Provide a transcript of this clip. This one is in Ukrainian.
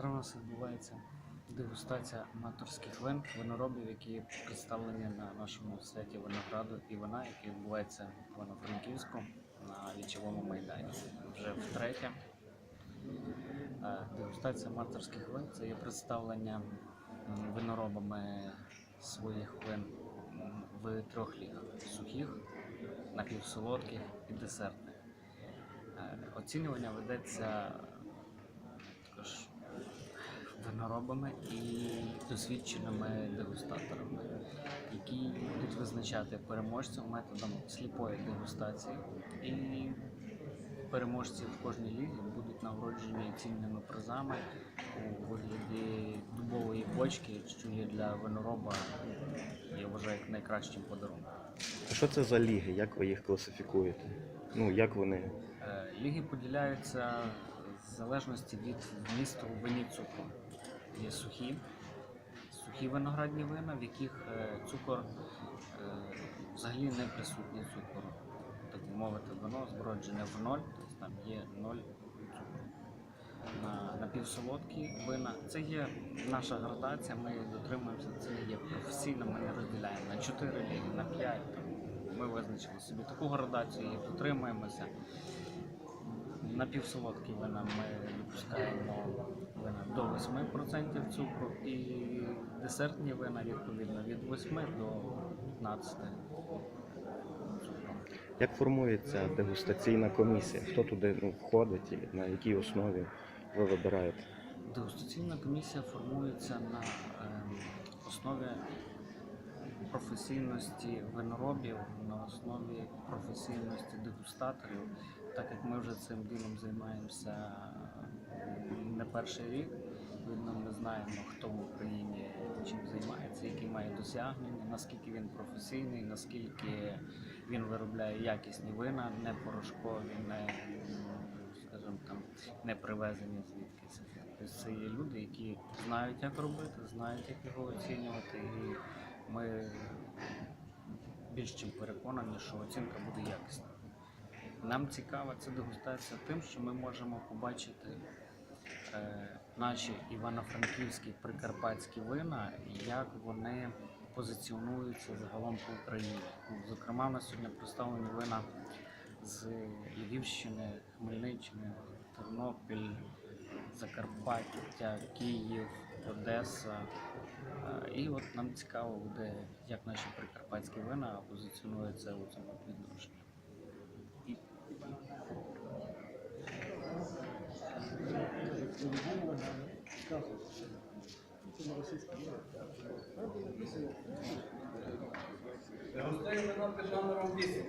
Зараз у нас відбувається дегустація аматорських вин, виноробів, які представлені на нашому святі винограду і вина, який відбувається в Івано-Франківську на вічовому майдані. Вже втретє. Е, Дегустація аматорських вин це є представлення виноробами своїх вин в трьох лігах: сухих, напівсолодких і десертних. Е, Оцінювання ведеться виноробами і досвідченими дегустаторами, які будуть визначати переможців методом сліпої дегустації. І переможці в кожній лізі будуть нагороджені цінними призами у вигляді дубової бочки, що є для винороба, я вважаю, як найкращим подарунком. А що це за ліги? Як ви їх класифікуєте? Ну, як вони? Е, Ліги поділяються в залежності від вмісту вині цукру. Є сухі, сухі виноградні вина, в яких е, цукор е, взагалі не присутній цукор. Так би мовити, вино зброджене в ноль, тобто там є ноль цукру. На напівсолодкі вина це є наша градація, ми дотримуємося, це є професійно, ми не розділяємо на 4 ліги, на 5. Ми визначили собі таку градацію і дотримуємося. Напівсолодкі вина ми допускаємо вина до 8% цукру і десертні вина відповідно від 8 до 15 цукру. Як формується дегустаційна комісія? Хто туди ну, входить і на якій основі ви вибираєте? Дегустаційна комісія формується на ем, основі професійності виноробів, на основі професійності дегустаторів, так як ми вже цим ділом займаємося не перший рік. Відповідно, ми знаємо, хто в Україні чим займається, які має досягнення, наскільки він професійний, наскільки він виробляє якісні вина, не порошкові, не скажімо там, не привезені звідкись. Тобто це є люди, які знають, як робити, знають, як його оцінювати, і ми більш чим переконані, що оцінка буде якісна. Нам цікава ця дегустація тим, що ми можемо побачити е, наші івано-франківські прикарпатські вина, як вони позиціонуються загалом по Україні. Ну, Зокрема, в нас сьогодні представлені вина з Львівщини, Хмельниччини, Тернопіль, Закарпаття, Київ, Одеса. І от нам цікаво буде, як наші прикарпатські вина позиціонуються у цьому відношенні. Дегустуємо вино під номером 8.